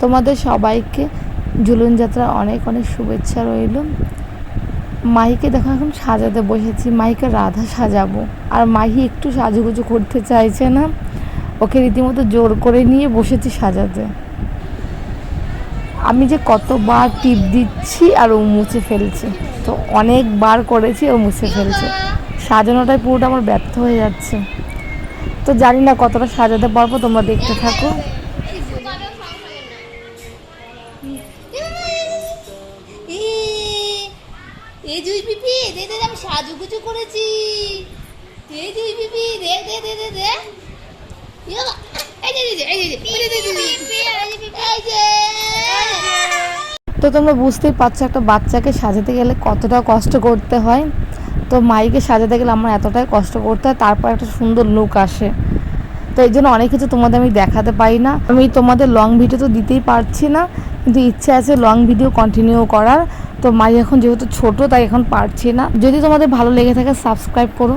তোমাদের সবাইকে ঝুলন যাত্রা অনেক অনেক শুভেচ্ছা রইল। মাহিকে দেখো এখন সাজাতে বসেছি। মাহিকে রাধা সাজাবো। আর মাহি একটু সাজুগুজু করতে চাইছে না। ওকে রীতিমতো জোর করে নিয়ে বসেছি সাজাতে। আমি যে কতবার টিপ দিচ্ছি আর ও মুছে ফেলছে। তো অনেকবার করেছি, ও মুছে ফেলছে। সাজানোটাই পুরোটা আমার ব্যর্থ হয়ে যাচ্ছে। তো জানি না কতটা সাজাতে পারব, তোমরা দেখতে থাকো। এই জুই পিপি দে দে আমি করেছি এই জুই পিপি দে দে দে দে দে। তো তোমরা বুঝতেই পারছ একটা বাচ্চাকে সাজাতে গেলে কতটা কষ্ট করতে হয় তো মাইকে সাজাতে গেলে আমার এতটাই কষ্ট করতে হয় তারপর একটা সুন্দর লুক আসে তো এই জন্য অনেক কিছু তোমাদের আমি দেখাতে পারি না। আমি তোমাদের লং ভিডিও তো দিতেই পারছি না, কিন্তু ইচ্ছে আছে লং ভিডিও কন্টিনিউ করার। তো মাই এখন যেহেতু ছোট, তাই এখন পারছি না। যদি তোমাদের ভালো লেগে থাকে সাবস্ক্রাইব করো।